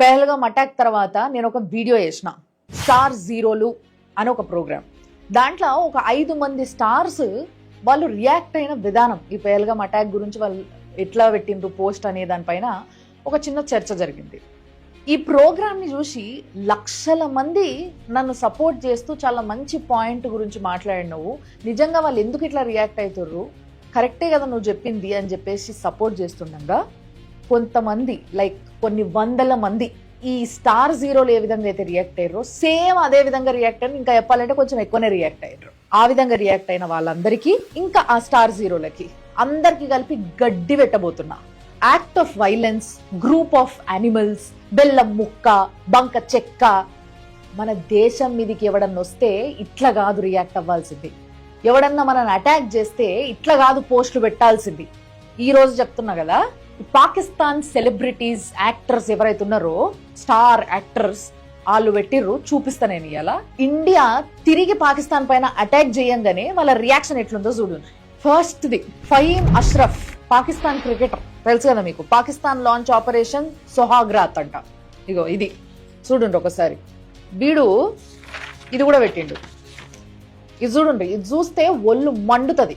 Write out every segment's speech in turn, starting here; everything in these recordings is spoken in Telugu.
పెహల్గామ్ అటాక్ తర్వాత నేను ఒక వీడియో వేసిన స్టార్ జీరోలు అని ఒక ప్రోగ్రామ్. దాంట్లో ఒక ఐదు మంది స్టార్స్ వాళ్ళు రియాక్ట్ అయిన విధానం ఈ పెహల్గామ్ అటాక్ గురించి వాళ్ళు ఎట్లా పెట్టిండ్రు పోస్ట్ అనే దానిపైన ఒక చిన్న చర్చ జరిగింది. ఈ ప్రోగ్రామ్ని చూసి లక్షల మంది నన్ను సపోర్ట్ చేస్తూ చాలా మంచి పాయింట్ గురించి మాట్లాడినవు నిజంగా వాళ్ళు ఎందుకు ఇట్లా రియాక్ట్ అవుతుర్రు కరెక్టే కదా నువ్వు చెప్పింది అని చెప్పేసి సపోర్ట్ చేస్తుండగా కొంతమంది లైక్ కొన్ని వందల మంది ఈ స్టార్ జీరోలు ఏ విధంగా అయితే రియాక్ట్ అయ్యారో సేమ్ అదే విధంగా రియాక్ట్ అయ్యారు ఇంకా చెప్పాలంటే కొంచెం ఎక్కువనే రియాక్ట్ అయ్యారు. ఆ విధంగా రియాక్ట్ అయిన వాళ్ళందరికీ ఇంకా ఆ స్టార్ జీరోలకి అందరికి కలిపి గడ్డి పెట్టబోతున్నా. Act of violence group of animals బెల్లం ముక్క బంక చెక్క మన దేశం మీదకి ఎవడన్నా వస్తే ఇట్లా కాదు రియాక్ట్ అవ్వాల్సింది. ఎవడన్నా మనల్ని అటాక్ చేస్తే ఇట్లా కాదు పోస్టులు పెట్టాల్సింది. ఈ రోజు చెప్తున్నా కదా పాకిస్తాన్ సెలబ్రిటీస్ యాక్టర్స్ ఎవరైతే ఉన్నారో స్టార్ యాక్టర్స్ వాళ్ళు పెట్టిర్రు చూపిస్తా నేను ఇలా ఇండియా తిరిగి పాకిస్తాన్ పైన అటాక్ చేయంగానే వాళ్ళ రియాక్షన్ ఎట్లుందో చూడు. First the fame Ashraf Pakistan cricketer తెలుసు కదా మీకు? పాకిస్తాన్ లాంచ్ ఆపరేషన్ సొహాగ్రాత్ అంట. ఇగో ఇది. చూడండి ఒకసారి. వీడు ఇది కూడా పెట్టిండు. ఇది చూడండి ఇది చూస్తే ఒళ్ళు మండుతుంది.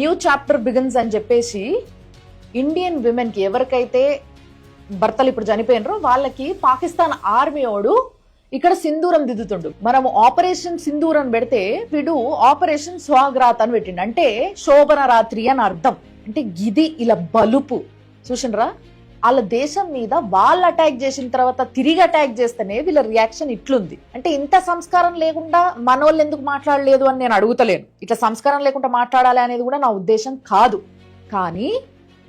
న్యూ చాప్టర్ బిగిన్స్ అని చెప్పేసి ఇండియన్ విమెన్కి ఎవరికైతే భర్తలు ఇప్పుడు చనిపోయినరు వాళ్ళకి పాకిస్తాన్ ఆర్మీ వాడు ఇక్కడ సింధూరం దిద్దుతుండు. మనం ఆపరేషన్ సింధూరం పెడితే వీడు ఆపరేషన్ స్వాగ్రాత్ అని పెట్టిండు. అంటే శోభన రాత్రి అని అర్థం. అంటే గిది ఇలా బలుపు. చూసినరా వాళ్ళ దేశం మీద వాళ్ళు అటాక్ చేసిన తర్వాత తిరిగి అటాక్ చేస్తేనే వీళ్ళ రియాక్షన్ ఇట్లుంది. అంటే ఇంత సంస్కారం లేకుండా మనోళ్ళు ఎందుకు మాట్లాడలేదు అని నేను అడుగుతలేను. ఇట్లా సంస్కారం లేకుండా మాట్లాడాలి అనేది కూడా నా ఉద్దేశం కాదు. కానీ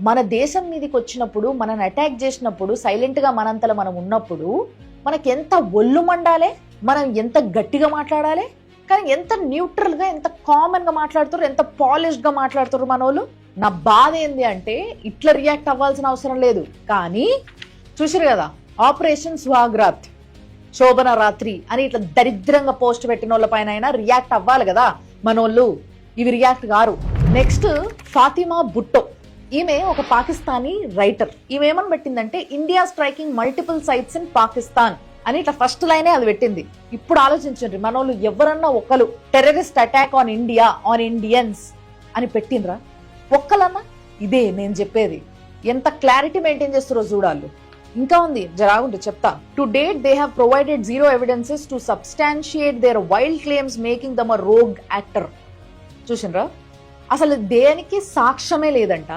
మన దేశం మీదకి వచ్చినప్పుడు మనని అటాక్ చేసినప్పుడు సైలెంట్గా మనంతలో మనం ఉన్నప్పుడు మనకి ఎంత ఒళ్ళు మండాలి? మనం ఎంత గట్టిగా మాట్లాడాలి? కానీ ఎంత న్యూట్రల్గా ఎంత కామన్గా మాట్లాడుతారు ఎంత పాలిష్డ్గా మాట్లాడుతారు మన వాళ్ళు నా బాధ ఏంది అంటే ఇట్లా రియాక్ట్ అవ్వాల్సిన అవసరం లేదు. కానీ చూసారు కదా ఆపరేషన్ స్వాగ్రాత్ శోభన రాత్రి అని ఇట్లా దరిద్రంగా పోస్ట్ పెట్టిన వాళ్ళ పైన అయినా రియాక్ట్ అవ్వాలి కదా మనోళ్ళు. ఇవి రియాక్ట్ కారు. నెక్స్ట్ ఫాతిమా బుట్టో. ఈమె ఒక పాకిస్తానీ రైటర్ ఈమె ఏమని పెట్టిందంటే India striking multiple sites in Pakistan అని ఇట్లా ఫస్ట్ లైనే అది పెట్టింది. ఇప్పుడు ఆలోచించండి మనోళ్ళు ఎవరన్నా ఒకరు terrorist attack on India on Indians అని పెట్టిండ్రా? ఒక్కలన్నా ఇదే నేను చెప్పేది. ఎంత క్లారిటీ మెయింటైన్ చేస్తారో చూడాలి. ఇంకా ఉంది జరాగుంటే చెప్తా. To date they have provided zero evidences to substantiate their wild claims making them a rogue actor. చూసినరా అసలు దేనికి సాక్ష్యమే లేదంట.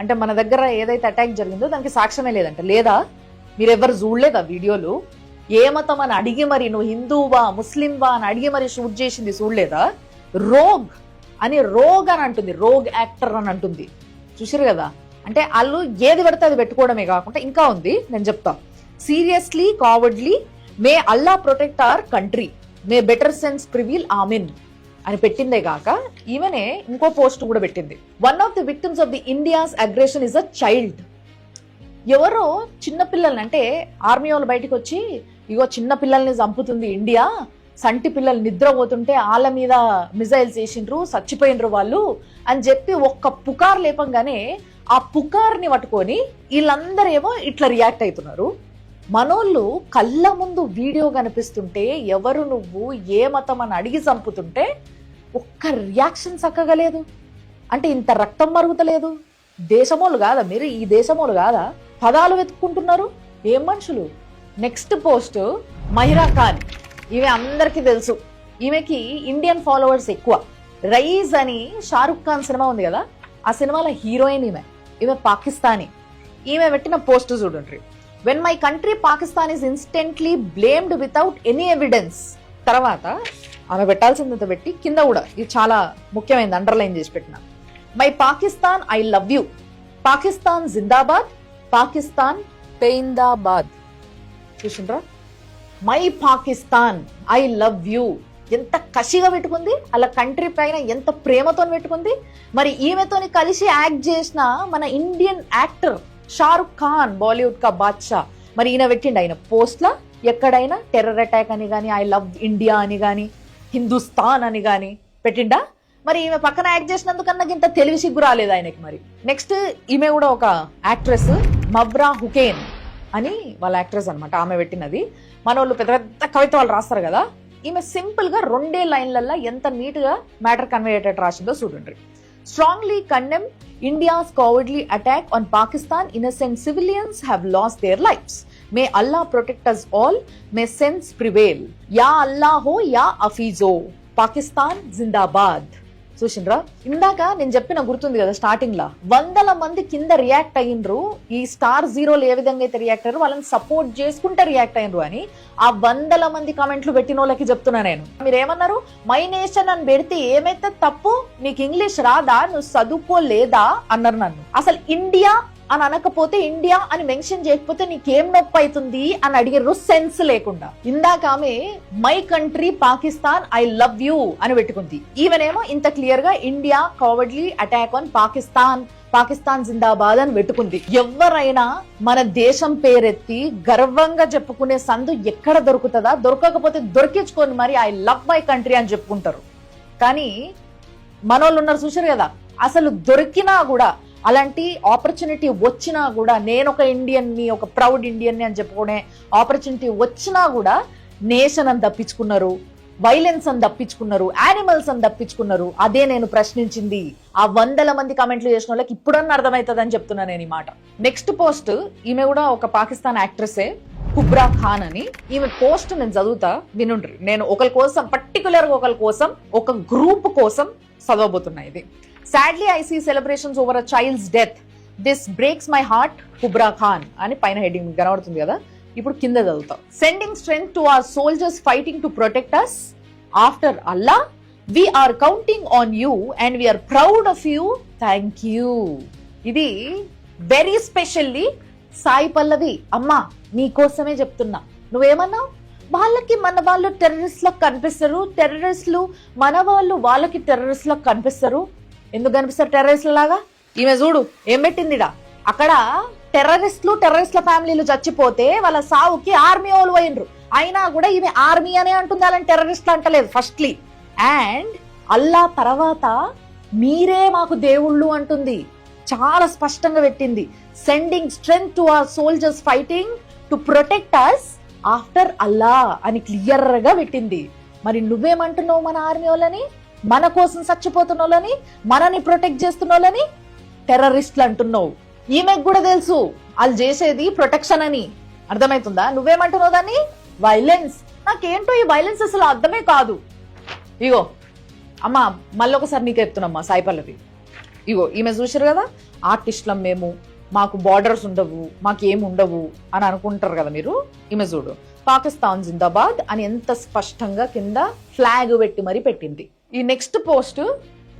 అంటే మన దగ్గర ఏదైతే అటాక్ జరిగిందో దానికి సాక్ష్యమే లేదంట. లేదా? మీరెవ్వరు చూడలేదా వీడియోలు? ఏ మతం అని అడిగి మరి నువ్వు హిందూవా ముస్లింవా అని అడిగి మరి షూట్ చేసింది చూడలేదా? రోగ్ అని రోగ్ అని అంటుంది. రోగ్ యాక్టర్ అని అంటుంది. చూసారు కదా? అంటే వాళ్ళు ఏది పడితే అది పెట్టుకోవడమే కాకుండా ఇంకా ఉంది. నేను చెప్తా. Seriously cowardly may Allah protect our country may better sense prevail Amin అని పెట్టిందే కాక ఈమెనే ఇంకో పోస్ట్ కూడా పెట్టింది. One of the victims of the India's aggression is a child ఎవరో చిన్నపిల్లల్ని అంటే ఆర్మీ వాళ్ళు బయటకు వచ్చి ఇగో చిన్న పిల్లల్ని చంపుతుంది ఇండియా సంటి పిల్లలు నిద్రపోతుంటే వాళ్ళ మీద మిజైల్స్ వేసిండ్రు చచ్చిపోయినరు వాళ్ళు అని చెప్పి ఒక్క పుకార్ లేపంగానే ఆ పుకార్ని పట్టుకొని వీళ్ళందరేమో ఇట్లా రియాక్ట్ అవుతున్నారు. మనోళ్ళు కళ్ళ ముందు వీడియో కనిపిస్తుంటే ఎవరు నువ్వు ఏ మతం అని అడిగి చంపుతుంటే ఒక్క రియాక్షన్ చక్కగలేదు. అంటే ఇంత రక్తం మరుగుతలేదు. దేశమోలు కాదా మీరు? ఈ దేశమోలు కాదా? పదాలు వెతుక్కుంటున్నారు? ఏం మనుషులు? Next post Mahira Khan. ఈమె అందరికీ తెలుసు. ఈమెకి ఇండియన్ ఫాలోవర్స్ ఎక్కువ. రైజ్ అని షారుఖ్ ఖాన్ సినిమా ఉంది కదా? ఆ సినిమాలో హీరోయిన్ ఈమె. ఈమె పాకిస్తానీ. ఈమె పెట్టిన పోస్ట్ చూడండి. When my country Pakistan is instantly blamed without any evidence తర్వాత ఆమె పెట్టాల్సిందంత పెట్టి కింద కూడా ఇది చాలా ముఖ్యమైనది అండర్లైన్ చేసి పెట్టిన. My Pakistan I love you Pakistan జిందాబాద్ పాకిస్తాన్ పెయిందాబాద్ చూసిండ్రా my Pakistan I love you ఎంత కసిగా పెట్టుకుంది అలా కంట్రీ పైన ఎంత ప్రేమతో పెట్టుకుంది. మరి ఈమెతోని కలిసి యాక్ట్ చేసిన మన ఇండియన్ యాక్టర్ షారుఖ్ ఖాన్ బాలీవుడ్ కా బాద్షా. మరి ఈయన పెట్టిండు ఆయన పోస్ట్లా. ఎక్కడైనా టెర్రర్ అటాక్ అని కానీ ఐ లవ్ ఇండియా అని కానీ హిందుస్థాన్ అని కానీ పెట్టిండా? మరి ఈమె పక్కన యాక్ట్ చేసినందుకన్నా ఇంత తెలివి సిగ్గు రాలేదు ఆయనకి మరి. నెక్స్ట్ ఈమె కూడా ఒక యాక్ట్రెస్ మబ్రా హుకేన్ అని వాళ్ళ యాక్ట్రెస్ అనమాట ఆమె పెట్టినది. మనోళ్ళు పెద్ద పెద్ద కవిత్వాలు రాస్తారు కదా. ఈమె సింపుల్గా రెండే లైన్లల్లో ఎంత నీట్గా మ్యాటర్ కన్వే అయ్యేటట్టు రాసిందో చూడండి. Strongly condemn India's cowardly attack on Pakistan innocent civilians have lost their lives may Allah protect us all may sense prevail. Yeah అల్లాహో యా అఫీజో. పాకిస్తాన్ జిందాబాద్. చూసిండ్రా? ఇందాక నేను చెప్పిన గుర్తుంది కదా స్టార్టింగ్ లా. వందల మంది కింద రియాక్ట్ అయ్యిండ్రు. ఈ స్టార్ జీరోలు ఏ విధంగా అయితే రియాక్ట్ అయ్యారు వాళ్ళని సపోర్ట్ చేసుకుంటే రియాక్ట్ అయ్యిండ్రు అని ఆ వందల మంది కామెంట్లు పెట్టిన వాళ్ళకి చెప్తున్నా నేను. మీరు ఏమన్నారు మై నేషన్ అని పెడితే ఏమైతే తప్పు? నీకు ఇంగ్లీష్ రాదా? నువ్వు చదువుకోలేదా? అన్నారు నన్ను. అసలు ఇండియా అని అనకపోతే ఇండియా అని మెన్షన్ చేయకపోతే నీకేం నొప్పి అవుతుంది అని అడిగారు సెన్స్ లేకుండా. ఇందాక ఆమె my country Pakistan I love you అని పెట్టుకుంది. ఈవెన్ ఏమో ఇంత క్లియర్గా India cowardly attack on Pakistan Pakistan జిందాబాద్ అని పెట్టుకుంది. ఎవరైనా మన దేశం పేరెత్తి గర్వంగా చెప్పుకునే సందు ఎక్కడ దొరుకుతుందా? దొరకకపోతే దొరికించుకొని మరి ఐ లవ్ మై కంట్రీ అని చెప్పుకుంటారు. కానీ మనోళ్ళు ఉన్నారు చూసారు కదా అసలు దొరికినా కూడా అలాంటి ఆపర్చునిటీ వచ్చినా కూడా నేను ఒక ఇండియన్ని ఒక ప్రౌడ్ ఇండియన్ని అని చెప్పుకునే ఆపర్చునిటీ వచ్చినా కూడా నేషన్ అని తప్పించుకున్నారు వైలెన్స్ అని తప్పించుకున్నారు యానిమల్స్ అని తప్పించుకున్నారు. అదే నేను ప్రశ్నించింది. ఆ వందల మంది కమెంట్లు చేసిన వాళ్ళకి ఇప్పుడన్నా అర్థమవుతుంది అని చెప్తున్నా నేను ఈ మాట. నెక్స్ట్ పోస్ట్ ఈమె కూడా ఒక పాకిస్తాన్ యాక్ట్రెసే కుబ్రా ఖాన్ అని. ఈమె పోస్ట్ నేను చదువుతా వినుండ్రి. నేను ఒకరి కోసం పర్టికులర్గా ఒకరి కోసం ఒక గ్రూప్ కోసం చదవబోతున్నా ఇది. Sadly I see celebrations over a child's death this breaks my heart Hubra Khan అని పైన హెడ్డింగ్ కనబడుతుంది కదా? ఇప్పుడు కింద చదువుతాం. Sending strength to our soldiers fighting to protect us after Allah we're counting on you and we're proud of you thank you ఇది వెరీ స్పెషల్లీ సాయి పల్లవి అమ్మా నీకోసమే చెప్తున్నా. నువ్వేమన్నావు? వాళ్ళకి మన వాళ్ళు టెర్రరిస్ట్లకు కనిపిస్తారు. టెర్రరిస్టులు మన వాళ్ళు వాళ్ళకి టెర్రరిస్ట్లకు కనిపిస్తారు. ఎందుకు కనిపిస్తారు టెర్రరిస్ట్ల లాగా? ఈమె చూడు ఏం పెట్టిందిడా అక్కడ టెర్రరిస్టులు టెర్రరిస్ట్ల ఫ్యామిలీలు చచ్చిపోతే వాళ్ళ సావుకి ఆర్మీ వాళ్ళు పోయినరు. అయినా కూడా ఈమె ఆర్మీ అనే అంటుంది అలాంటి టెర్రరిస్ట్లు అంటలేదు ఫస్ట్లీ అండ్ అల్లా తర్వాత మీరే మాకు దేవుళ్ళు అంటుంది. చాలా స్పష్టంగా పెట్టింది. Sending strength to our soldiers fighting to protect us after Allah అని క్లియర్గా పెట్టింది. మరి నువ్వేమంటున్నావు మన ఆర్మీ వాళ్ళని? మన కోసం చచ్చిపోతున్న వాళ్ళని మనని ప్రొటెక్ట్ చేస్తున్న వాళ్ళని టెర్రరిస్ట్లు అంటున్నావు. ఈమెకు కూడా తెలుసు వాళ్ళు చేసేది ప్రొటెక్షన్ అని. అర్థమవుతుందా నువ్వేమంటున్నావు దాన్ని? వైలెన్స్ నాకేంటో ఈ వైలెన్స్ అసలు అర్థమే కాదు. ఇగో అమ్మా మళ్ళీ ఒకసారి నీకు చెప్తున్నామ్మా సాయి పల్లవి. ఇగో ఈమె చూసారు కదా? ఆర్టిస్ట్లం మేము మాకు బార్డర్స్ ఉండవు మాకేం ఉండవు అని అనుకుంటారు కదా మీరు? ఈమె చూడు పాకిస్తాన్ జిందాబాద్ అని ఎంత స్పష్టంగా కింద ఫ్లాగ్ పెట్టి మరి పెట్టింది. ఈ నెక్స్ట్ పోస్ట్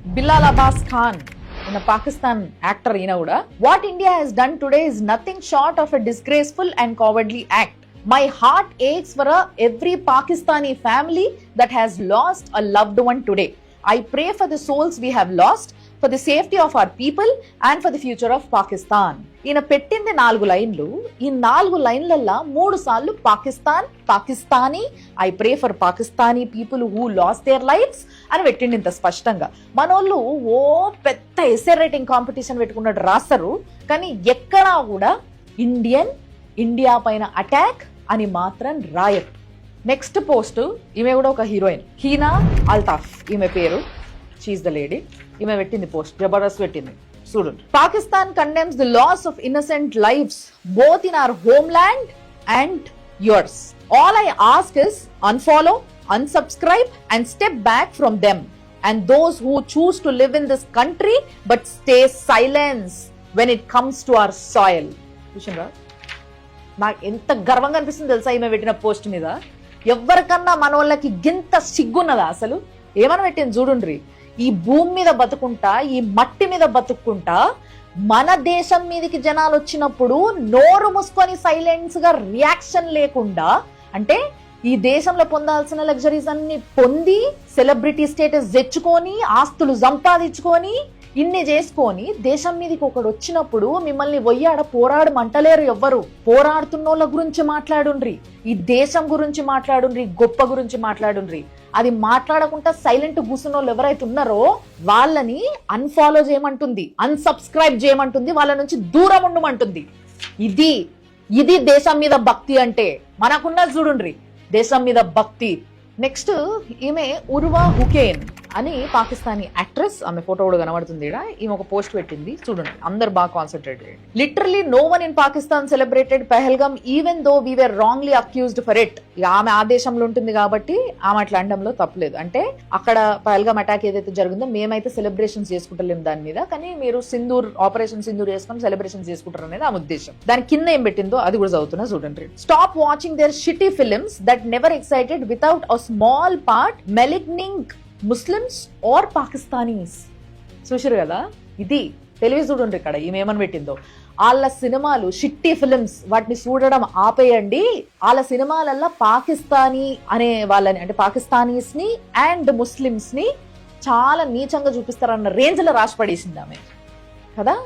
బిల్లాల్ అబ్బాస్ ఖాన్ ఈయన పాకిస్తాన్ యాక్టర్ ఈయన కూడా what India he's done today is nothing short of a disgraceful and cowardly act my heart aches for every Pakistani family that has lost a loved one today I pray for the souls we have lost for the safety of our people and for the future of Pakistan ఈయన పెట్టింది నాలుగు లైన్లు. ఈ నాలుగు లైన్లల్లో మూడు సార్లు Pakistan Pakistani I pray for Pakistani people who lost their lives అని పెట్టిండి ఇంత స్పష్టంగా. మనోళ్ళు ఓ పెద్ద ఎస్ఏ రైటింగ్ కాంపిటీషన్ పెట్టుకున్నట్టు రాస్తారు. కానీ ఎక్కడా కూడా ఇండియన్ ఇండియా పైన అటాక్ అని మాత్రం రాయరు. నెక్స్ట్ పోస్ట్ ఈమె కూడా ఒక హీరోయిన్ హీనా అల్తాఫ్ ఈమె పేరు. షీఈ్ ద లేడీ ఈమె పెట్టింది పోస్ట్ జబర్దస్త్ పెట్టింది. చూడండి. Pakistan condemns the loss of innocent lives both in our home land and yours all I ask is unfollow unsubscribe and step back from them and those who choose to live in this country but stay silence when it comes to our soil చూసినరా నాకు ఎంత గర్వంగా అనిపిస్తుంది తెలుసా ఈమె పెట్టిన పోస్ట్ మీద? ఎవరికన్నా మన వాళ్ళకి గింత సిగ్గున్నదా అసలు? ఏమని పెట్టింది చూడుండ్రీ. ఈ భూమి మీద బతుకుంటా ఈ మట్టి మీద బతుక్కుంటా మన దేశం మీదకి జనాలు వచ్చినప్పుడు నోరు మూసుకొని సైలెన్స్గా రియాక్షన్ లేకుండా అంటే ఈ దేశంలో పొందాల్సిన లగ్జరీస్ అన్ని పొంది సెలబ్రిటీ స్టేటస్ తెచ్చుకొని ఆస్తులు సంపాదించుకొని ఇన్ని చేసుకొని దేశం మీదకి ఒకడు వచ్చినప్పుడు మిమ్మల్ని వయ్యాడ పోరాడమంటలేరు ఎవ్వరు. పోరాడుతున్నోళ్ళ గురించి మాట్లాడుండ్రి. ఈ దేశం గురించి మాట్లాడుండ్రి గొప్ప గురించి మాట్లాడుండ్రి. అది మాట్లాడకుండా సైలెంట్ కూర్చున్న వాళ్ళు ఎవరైతే ఉన్నారో వాళ్ళని అన్ఫాలో చేయమంటుంది అన్సబ్స్క్రైబ్ చేయమంటుంది వాళ్ళ నుంచి దూరం ఉండమంటుంది. ఇది ఇది దేశం మీద భక్తి అంటే మనకున్న చూడుండ్రి దేశం మీద భక్తి. నెక్స్ట్ ఈమె ఉర్వా హుకేన్. అని పాకిస్తానీ యాక్ట్రెస్ ఆమె ఫోటో కూడా కనబడుతుంది ఈడ. ఈమె ఒక పోస్ట్ పెట్టింది. చూడండి అందరు బాగా concentrate literally no one in Pakistan celebrated Pahalgam even though we were wrongly accused for it ఆమె ఆ దేశంలో ఉంటుంది కాబట్టి ఆమె అట్లా అనడంలో తప్పలేదు. అంటే అక్కడ పెహల్గమ్ అటాక్ ఏదైతే జరిగిందో మేమైతే సెలబ్రేషన్స్ చేసుకుంటలేం దాని మీద. కానీ మీరు సింధూర్ ఆపరేషన్ సింధూర్ చేసుకొని సెలబ్రేషన్స్ చేసుకుంటారు అనేది ఆమె ఉద్దేశం. దాని కింద ఏం పెట్టిందో అది కూడా చదువుతున్నా చూడండి. Stop watching their shitty films that never excited without a small part maligning Muslims or Pakistanis. చూసారు కదా? ఇది తెలివి చూడండి ఇక్కడ ఈమె ఏమని పెట్టిందో? వాళ్ళ సినిమాలు షిట్టి ఫిలిమ్స్ వాటిని చూడడం ఆపేయండి. వాళ్ళ సినిమాలల్లో పాకిస్తానీ అనే వాళ్ళని అంటే పాకిస్తానీస్ని అండ్ ముస్లిమ్స్ని చాలా నీచంగా చూపిస్తారన్న రేంజ్లో రాసి పడేసింది ఆమె. కదా?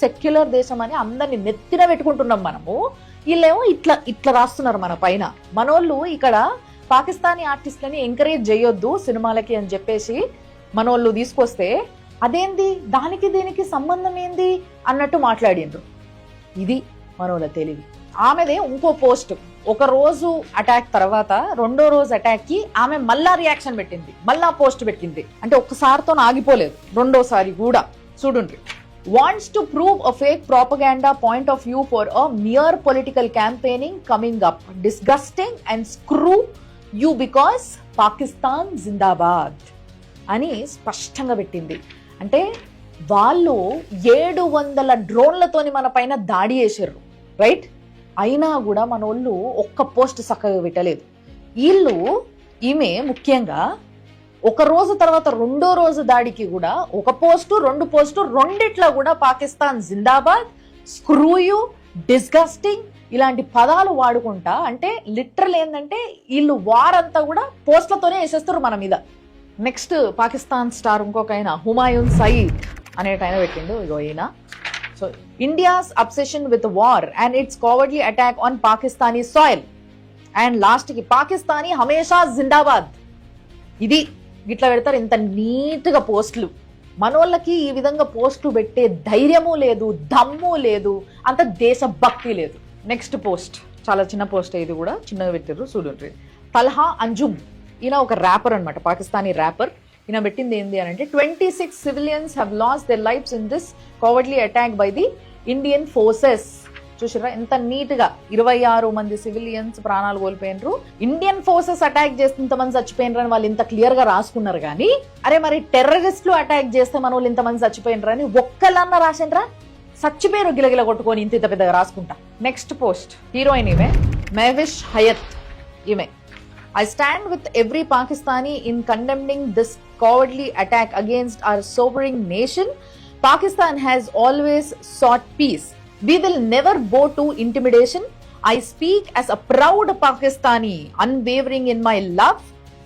సెక్యులర్ దేశం అని అందరిని నెత్తిన పెట్టుకుంటున్నాం మనము. వీళ్ళేమో ఇట్లా ఇట్లా రాస్తున్నారు మన పైన. మనోళ్ళు ఇక్కడ పాకిస్తానీ ఆర్టిస్ట్లని ఎంకరేజ్ చేయొద్దు సినిమాలకి అని చెప్పేసి మనోళ్ళు తీసుకొస్తే అదేంది? దానికి దీనికి సంబంధం ఏంది? అన్నట్టు మాట్లాడిండ్రు. ఇది మనోళ్ళ తెలివి. ఆమెదే ఇంకో పోస్ట్. ఒక రోజు అటాక్ తర్వాత రెండో రోజు అటాక్కి ఆమె మళ్ళా రియాక్షన్ పెట్టింది. మళ్ళా పోస్ట్ పెట్టింది. అంటే ఒక్కసారితో ఆగిపోలేదు. రెండోసారి కూడా. చూడండి wants to prove a fake propaganda point of view for a mere political campaigning coming up disgusting and screw you because Pakistan జిందాబాద్ అని స్పష్టంగా పెట్టింది. అంటే వాళ్ళు ఏడు వందల డ్రోన్లతోని మన పైన దాడి చేసారు రైట్ అయినా కూడా మన వాళ్ళు ఒక్క పోస్ట్ చక్కగా పెట్టలేదు. వీళ్ళు ఈమె ముఖ్యంగా ఒక రోజు తర్వాత రెండో రోజు దాడికి కూడా ఒక పోస్టు రెండు పోస్టు రెండిట్లో కూడా పాకిస్తాన్ జిందాబాద్ స్క్రూయు డిస్గస్టింగ్ ఇలాంటి పదాలు వాడుకుంటా అంటే లిటరల్ ఏంటంటే వీళ్ళు వారంతా కూడా పోస్ట్లతోనే వేసేస్తారు మన మీద. నెక్స్ట్ పాకిస్తాన్ స్టార్ ఇంకొక ఆయన హుమాయూన్ సయీద్ అనేట ఆయన పెట్టిండు ఇగో ఈయన. So India's obsession with war and it's cowardly attack on Pakistani soil and లాస్ట్కి పాకిస్తానీ హమేషా జిందాబాద్. ఇది ఇట్లా పెడతారు ఇంత నీట్గా పోస్టులు. మనోళ్ళకి ఈ విధంగా పోస్టు పెట్టే ధైర్యము లేదు దమ్ము లేదు అంత దేశభక్తి లేదు. నెక్స్ట్ పోస్ట్ చాలా చిన్న పోస్ట్ ఇది కూడా. చిన్నగా పెట్టారు చూడండి. తల్హా అంజుమ్. ఈయన ఒక ర్యాపర్ అనమాట పాకిస్తానీ ర్యాపర్ ఈయన పెట్టింది ఏంది అని అంటే twenty six civilians have lost their lives in this cowardly attack by the Indian forces చూసారా ఎంత నీట్గా ఇరవై ఆరు మంది సివిలియన్స్ ప్రాణాలు కోల్పోయినరు. ఇండియన్ ఫోర్సెస్ అటాక్ చేస్తే ఇంతమంది చచ్చిపోయినరు అని వాళ్ళు ఇంత క్లియర్గా రాసుకున్నారు కానీ అరే మరి టెర్రరిస్టులు అటాక్ చేస్తే మన వాళ్ళు ఇంతమంది చచ్చిపోయినరు అని ఒక్కలన్నా రాసిండ్రా? చచ్చిపోయారు గిలగిల కొట్టుకొని ఇంత ఇంత పెద్దగా రాసుకుంటా. నెక్స్ట్ పోస్ట్ హీరోయిన్ ఈమె మెవిష్ హయత్ ఈమె. I stand with every Pakistani in condemning this cowardly attack against our సోబరింగ్ nation Pakistan has always sought peace we will never bow to intimidation I speak as a proud Pakistani unwavering in my love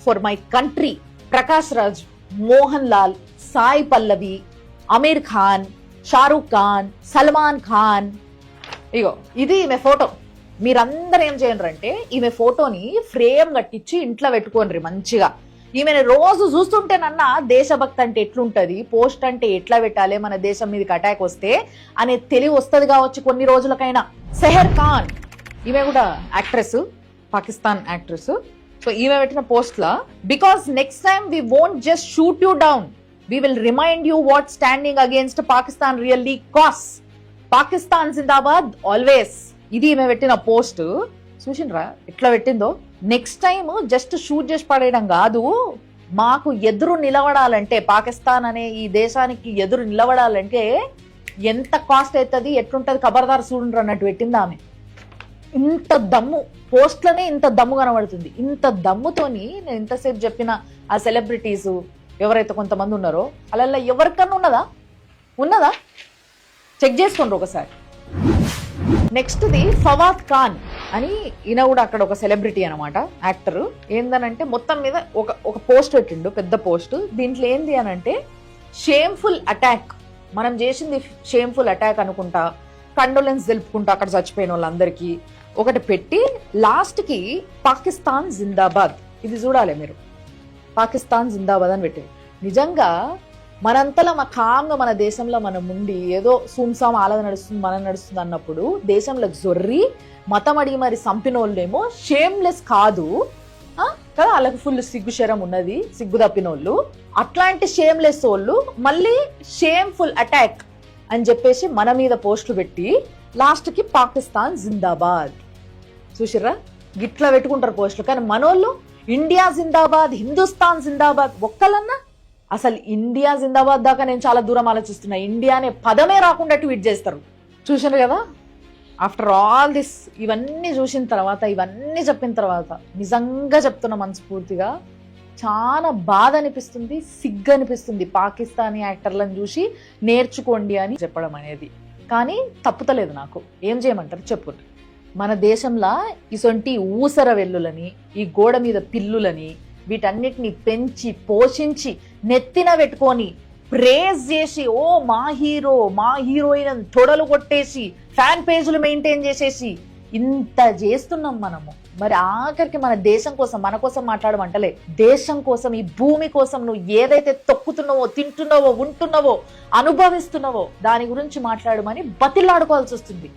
for my country Prakash Raj Mohan Lal Sai Pallavi Aamir Khan Shahrukh Khan Salman Khan ఇగో ఇది ఈమె ఫోటో మీరందరూ ఏం చేయండి అంటే ఈమె ఫోటోని ఫ్రేమ్ కట్టించి ఇంట్లో పెట్టుకోండి మంచిగా. ఈమెను రోజు చూస్తుంటేనన్నా దేశభక్తి అంటే ఎట్లుంటది? పోస్ట్ అంటే ఎట్లా పెట్టాలి? మన దేశం మీదకి అటాక్ వస్తే అనే తెలివి వస్తుంది కావచ్చు కొన్ని రోజులకైనా. సెహర్ ఖాన్ ఈమె కూడా యాక్ట్రెస్ పాకిస్తాన్ యాక్ట్రెస్ సో ఈమె పెట్టిన పోస్ట్లా because next time we won't just shoot you down we will remind you what standing against Pakistan really costs Pakistan Zindabad always ఇది ఈమె పెట్టిన పోస్ట్ చూసిండ్రా ఎట్లా పెట్టిందో? నెక్స్ట్ టైం జస్ట్ షూట్ చేసి పడేయడం కాదు. మాకు ఎదురు నిలబడాలంటే పాకిస్తాన్ అనే ఈ దేశానికి ఎదురు నిలబడాలంటే ఎంత కాస్ట్ అవుతుంది ఎట్లుంటది ఖబర్దార్ చూడండి అన్నట్టు పెట్టింది ఆమె. ఇంత దమ్ము పోస్ట్లోనే ఇంత దమ్ము కనబడుతుంది. ఇంత దమ్ముతోని నేను ఇంతసేపు చెప్పిన ఆ సెలబ్రిటీస్ ఎవరైతే కొంతమంది ఉన్నారో అలా ఎవరికన్నా ఉన్నదా? ఉన్నదా? చెక్ చేసుకోండి ఒకసారి. నెక్స్ట్ ది ఫవాద్ ఖాన్ అని ఈయన కూడా అక్కడ ఒక సెలబ్రిటీ అనమాట యాక్టర్. ఏందనంటే మొత్తం మీద ఒక ఒక పోస్ట్ పెట్టిండు పెద్ద పోస్ట్. దీంట్లో ఏంది అని అంటే షేమ్ఫుల్ అటాక్. మనం చేసింది షేమ్ఫుల్ అటాక్ అనుకుంటా కండోలెన్స్ తెలుపుకుంటా అక్కడ చచ్చిపోయిన వాళ్ళందరికీ. ఒకటి పెట్టి లాస్ట్కి పాకిస్తాన్ జిందాబాద్. ఇది చూడాలి మీరు. పాకిస్తాన్ జిందాబాద్ అని పెట్టారు నిజంగా మనంతలో మా కామ్గా మన దేశంలో మనం ఉండి ఏదో సూమ్సాం ఆలద నడుస్తుంది మనం నడుస్తుంది అన్నప్పుడు దేశంలో జొర్రి మతం అడిగి మరి సంపినోళ్ళేమో షేమ్లెస్ కాదు. కదా వాళ్ళకి ఫుల్ సిగ్గు శరం ఉన్నది సిగ్గు తప్పినోళ్ళు. అట్లాంటి షేమ్లెస్ వాళ్ళు మళ్ళీ షేమ్ఫుల్ అటాక్ అని చెప్పేసి మన మీద పోస్టులు పెట్టి లాస్ట్కి పాకిస్తాన్ జిందాబాద్. చూసిర్రా? గిట్లా పెట్టుకుంటారు పోస్టులు. కానీ మనోళ్ళు ఇండియా జిందాబాద్ హిందుస్థాన్ జిందాబాద్ ఒక్కలన్నా అసలు ఇండియా జిందాబాద్ దాకా నేను చాలా దూరం ఆలోచిస్తున్నా. ఇండియా అనే పదమే రాకుండా ట్వీట్ చేస్తారు. చూసారు కదా? ఆఫ్టర్ ఆల్ దిస్ ఇవన్నీ చూసిన తర్వాత ఇవన్నీ చెప్పిన తర్వాత నిజంగా చెప్తున్న మనస్ఫూర్తిగా చాలా బాధ అనిపిస్తుంది సిగ్గు అనిపిస్తుంది పాకిస్తానీ యాక్టర్లను చూసి నేర్చుకోండి అని చెప్పడం అనేది. కానీ తప్పుతలేదు నాకు. ఏం చేయమంటారు? చెప్పు. మన దేశంలో ఇసొంటి ఊసర వెల్లులని ఈ గోడ మీద పిల్లులని వీటన్నిటిని పెంచి పోషించి నెత్తిన పెట్టుకొని ప్రేజ్ చేసి ఓ మా హీరో మా హీరోయిన్ తొడలు కొట్టేసి ఫ్యాన్ పేజీలు మెయింటైన్ చేసేసి ఇంత చేస్తున్నాం మనము. మరి ఆఖరికి మన దేశం కోసం మన కోసం మాట్లాడమంటలే. దేశం కోసం ఈ భూమి కోసం నువ్వు ఏదైతే తొక్కుతున్నావో తింటున్నావో ఉంటున్నావో అనుభవిస్తున్నావో దాని గురించి మాట్లాడమని బతిలాడుకోవాల్సి వస్తుంది.